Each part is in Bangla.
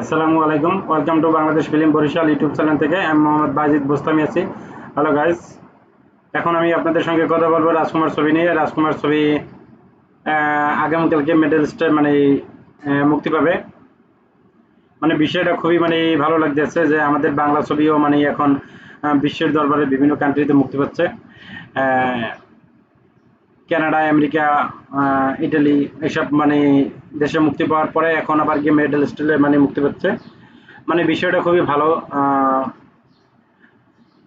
আসসালামু আলাইকুম। Welcome to Bangladesh film Barishal YouTube channel থেকে। আমি মোহাম্মদ বাজিদ বোস্তামি আছি। হ্যালো গাইস এখন আমি আপনাদের সঙ্গে কথা বলব রাজকুমার ছবি নিয়ে। রাজকুমার ছবি আগামীকালকে মেডেল স্টার মানে মুক্তি পাবে। মানে বিষয়টা খুবই মানে ভালো লাগতেছে যে আমাদের বাংলা ছবিও মানে এখন বিশ্বের দরবারে বিভিন্ন কান্ট্রিতে মুক্তি পাচ্ছে। কানাডা, আমেরিকা ইটালি এসব মানে দেশে মুক্তি পাওয়ার পরে এখন আবার গিয়ে মেডেল স্টিলে মানে মুক্তি পাচ্ছে। মানে বিষয়টা খুবই ভালো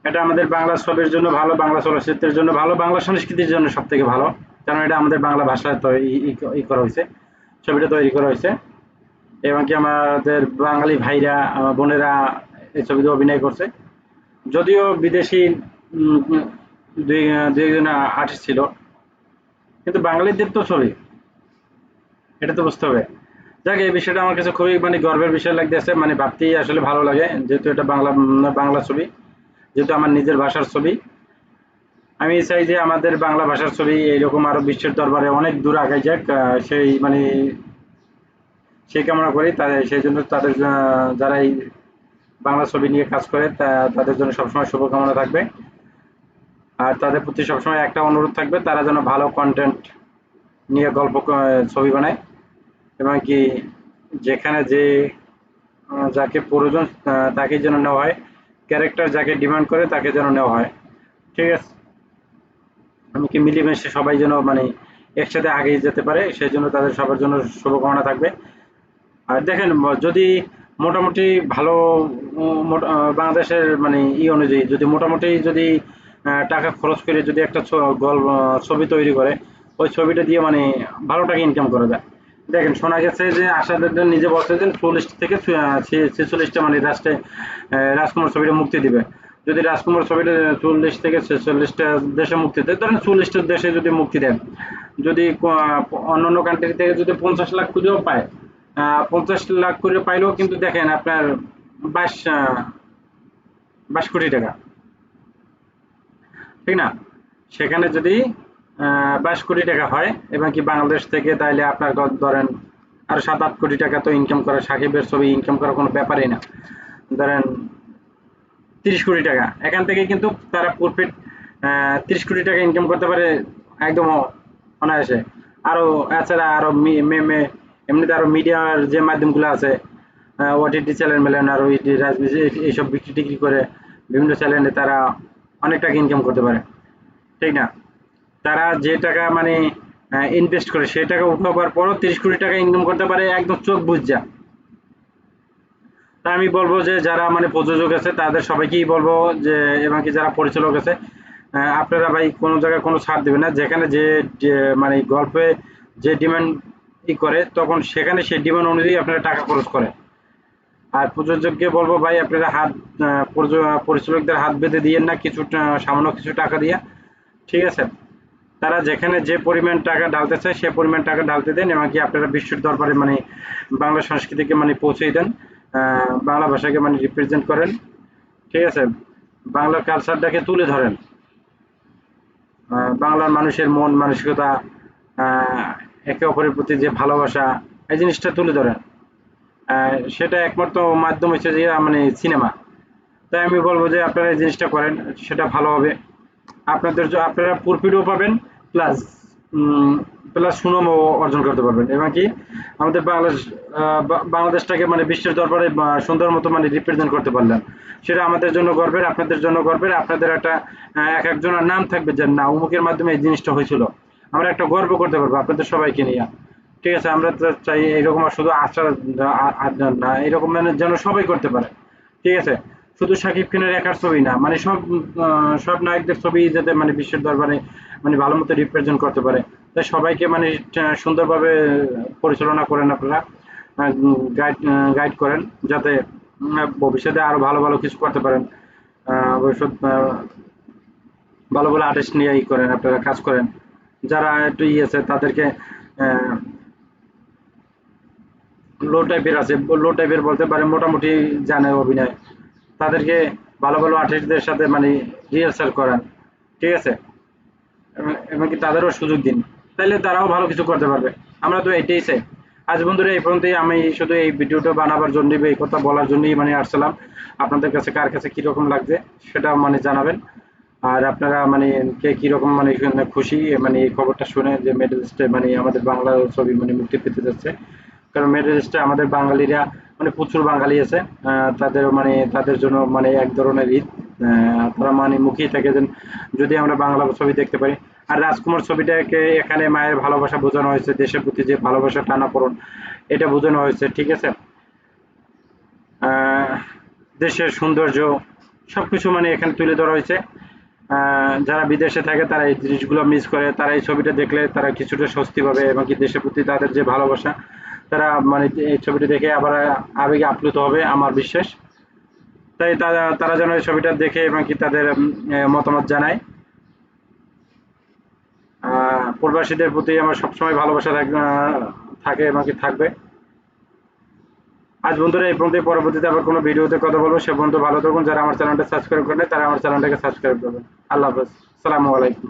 এটা আমাদের বাংলা ছবির জন্য ভালো, বাংলা চলচ্চিত্রের জন্য ভালো, বাংলা সংস্কৃতির জন্য সব থেকে ভালো। কারণ এটা আমাদের বাংলা ভাষায় তো ই- করা হয়েছে, ছবিটা তৈরি করা হয়েছে। এবং কি আমাদের বাঙালি ভাইরা বোনেরা এই ছবিতে অভিনয় করছে। যদিও বিদেশি দুই দুই একজন আর্টিস্ট ছিল কিন্তু বাঙালিদের তো ছবি এটা তো বুঝতে হবে। যাক, এই বিষয়টা আমার কাছে খুবই মানে গর্বের বিষয় লাগতেছে মানে ভাবতেই আসলে ভালো লাগে, যেহেতু এটা বাংলা বাংলা ছবি, যেহেতু আমার নিজের ভাষার ছবি। আমি চাই যে আমাদের বাংলা ভাষার ছবি এইরকম আরও বিশ্বের দরবারে অনেক দূর আগে যাক সেই মানে সেই কামনা করি তাদের সেই জন্য তাদের যারা এই বাংলা ছবি নিয়ে কাজ করে তাদের জন্য সবসময় শুভকামনা থাকবে। আর তাদের প্রতি সবসময় একটা অনুরোধ থাকবে, তারা যেন ভালো কন্টেন্ট নিয়ে গল্প ছবি বানায়। এবং কি যেখানে যে যাকে প্রয়োজন তাকে যেন নেওয়া হয়। ক্যারেক্টার যাকে ডিমান্ড করে, তাকে যেন নেওয়া হয়। ঠিক আছে? আমি কি মিলেমিশে সবাই যেন মানে একসাথে আগেই যেতে পারে, সেই জন্য তাদের সবার জন্য শুভকামনা থাকবে। আর দেখেন যদি মোটামুটি ভালো বাংলাদেশের মানে ই অনুযায়ী, যদি মোটামুটি যদি টাকা খরচ করে যদি একটা গল্প ছবি তৈরি করে, ওই ছবিটা দিয়ে মানে ভালো টাকা ইনকাম করা যায়। দেখেন, শোনা গেছে যে আশাদের নিজে বলছে যে চল্লিশ থেকে ছেচল্লিশটা মানে রাষ্ট্রে রাজকুমার ছবিটা মুক্তি দিবে। যদি রাজকুমার ছবিটা চল্লিশ থেকে ছেচল্লিশটা দেশে মুক্তি দেয়, ধরেন চল্লিশটা দেশে যদি মুক্তি দেন, যদি অন্য অন্য কান্ট্রি থেকে যদি পঞ্চাশ লাখ করেও পায় পঞ্চাশ লাখ করে পাইলেও কিন্তু দেখেন আপনার বাইশ বাইশ কোটি টাকা। ঠিক না? সেখানে যদি বাইশ কোটি টাকা হয়, এবং কি বাংলাদেশ থেকে তাইলে আপনার ধরেন আর সাত, আট কোটি টাকা তো ইনকাম করা, সাকিবের ছবি ইনকাম করার কোনো ব্যাপারই না। ধরেন তিরিশ কোটি টাকা। এখান থেকে কিন্তু তারা প্রফিট তিরিশ কোটি টাকা ইনকাম করতে পারে একদম অনায়াসে। আরও, এছাড়া আরও মি- মে- মে- এমনিতে আরও মিডিয়ার যে মাধ্যমগুলো আছে ওটিটি চ্যানেল মেলেন, আর এইসব বিক্রি টিক্রি করে বিভিন্ন চ্যানেলে তারা অনেক টাকা ইনকাম করতে পারে। ঠিক না? তারা যে টাকা মানে ইনভেস্ট করে সেই টাকা উঠাবার পরও তিরিশ কোটি টাকা ইনকাম করতে পারে, একদম চোখ বুঝা তা আমি বলব যে, যারা মানে প্রযোজক আছে, তাদের সবাইকেই বলব যে, এবং কি যারা পরিচালক আছে আপনারা ভাই কোনো জায়গায় কোনো ছাড় দেবেন না। যেখানে যে মানে গল্পে যে ডিমান্ড ই করে, তখন সেখানে সেই ডিমান্ড অনুযায়ী আপনারা টাকা খরচ করে আর প্রযোজককে বলব, ভাই, আপনারা হাত পরিচালকদের হাত বেঁধে দিয়েন না, কিছু সামান্য কিছু টাকা দিয়ে। ঠিক আছে? তারা যেখানে যে পরিমাণ টাকা ঢালতে চায়, সে পরিমাণ টাকা ঢালতে দেন এবং কি আপনারা বিশ্বের দরবারে মানে বাংলা সংস্কৃতিকে মানে পৌঁছে দেন বাংলা ভাষাকে মানে রিপ্রেজেন্ট করেন। ঠিক আছে? বাংলা কালচারটাকে তুলে ধরেন। বাংলার মানুষের মন, মানসিকতা একে অপরের প্রতি যে ভালোবাসা, এই জিনিসটা তুলে ধরেন। সেটা একমাত্র মাধ্যম হচ্ছে যে মানে সিনেমা তাই আমি বলব যে, আপনারা এই জিনিসটা করেন, সেটা ভালো হবে। আপনাদের আপনারা প্রফিটও পাবেন প্লাস প্লাস সুনামও অর্জন করতে পারবেন। এবং কি, আমাদের বাংলাদেশ বাংলাদেশটাকে মানে বিশ্বের দরবারে সুন্দর মতো মানে রিপ্রেজেন্ট করতে পারলেন। সেটা আমাদের জন্য গর্বের, আপনাদের জন্য গর্বের, আপনাদের একটা এক একজনের নাম থাকবে যে, না উমুকের মাধ্যমে এই জিনিসটা হয়েছিল। আমরা একটা গর্ব করতে পারব আপনাদের সবাইকে নিয়ে। ঠিক আছে, আমরা চাই এরকম আর শুধু আচার না, এরকম মানে যেন সবাই করতে পারে। ঠিক আছে? শুধু শাকিব খানের একার ছবি না মানে সব সব নায়কদের ছবি যাতে মানে বিশ্বের দরবারে মানে ভালো মতো রিপ্রেজেন্ট করতে পারে। তাই সবাইকে মানে সুন্দরভাবে পরিচালনা করেন আপনারা গাইড গাইড করেন, যাতে ভবিষ্যতে আরও ভালো ভালো কিছু করতে পারেন। ভবিষ্যৎ ভালো ভালো আর্টিস্ট নিয়ে ই করেন, আপনারা কাজ করেন। যারা একটু ই আছে, তাদেরকে লো টাইপের আছে লো টাইপের বলতে পারে মোটামুটি জানে অভিনয়। তাদেরকে ভালো ভালো আর্টিস্টদের সাথে মানে রিহার্সাল করান, ঠিক আছে? এমনকি তাদেরও সুযোগ দিন। তাইলে তারাও ভালো কিছু করতে পারবে। আমরা তো এটাই চাই। আজ বন্ধুরা, এই পর্যন্তই। আমি শুধু এই ভিডিওটা বানাবার জন্যই বা এই কথা বলার জন্যই মানে আসছিলাম। আপনাদের কাছে কার কাছে কীরকম লাগছে সেটা মানে জানাবেন। আর আপনারা মানে কে কীরকম মানে খুশি মানে এই খবরটা শুনে যে মেডেলিস্টে মানে আমাদের বাংলা ছবি মানে মুক্তি পেতে যাচ্ছে কারণ মেডেলিস্টে আমাদের বাঙালিরা মানে প্রচুর বাঙালি আছে তাদের মানে তাদের জন্য মানে এক ধরনের ঈদ তারা মানে মুখিয়ে থাকে যদি আমরা বাংলা ছবি দেখতে পারি। আর রাজকুমার ছবিটাকে এখানে মায়ের ভালোবাসা বোঝানো হয়েছে, দেশের প্রতি যে ভালোবাসা টানাপোড়েন, এটা বোঝানো হয়েছে, ঠিক আছে? দেশের সৌন্দর্য সবকিছু মানে এখানে তুলে ধরা হয়েছে। যারা বিদেশে থাকে, তারা এই জিনিসগুলো মিস করে, তারা এই ছবিটা দেখলে তারা কিছুটা স্বস্তি পাবে এবং কি দেশের প্রতি তাদের যে ভালোবাসা তারা মানে এই ছবিটা দেখে আবার আবেগে আপ্লুত হবে আমার বিশ্বাস। তাই তারা যেন এই ছবিটা দেখে এবং কি তাদের মতামত জানায়। প্রবাসীদের প্রতি আমার সবসময় ভালোবাসা থাকে এবং কি থাকবে। আজ বন্ধুরা এই পর্যন্ত পরবর্তীতে আবার কোনো ভিডিওতে কথা বলব। সে বন্ধু ভালো থাকুন। যারা আমার চ্যানেলটা সাবস্ক্রাইব করেন তারা আমার চ্যানেলটাকে সাবস্ক্রাইব করবেন। আল্লাহ হাফেজ। সালামু আলাইকুম।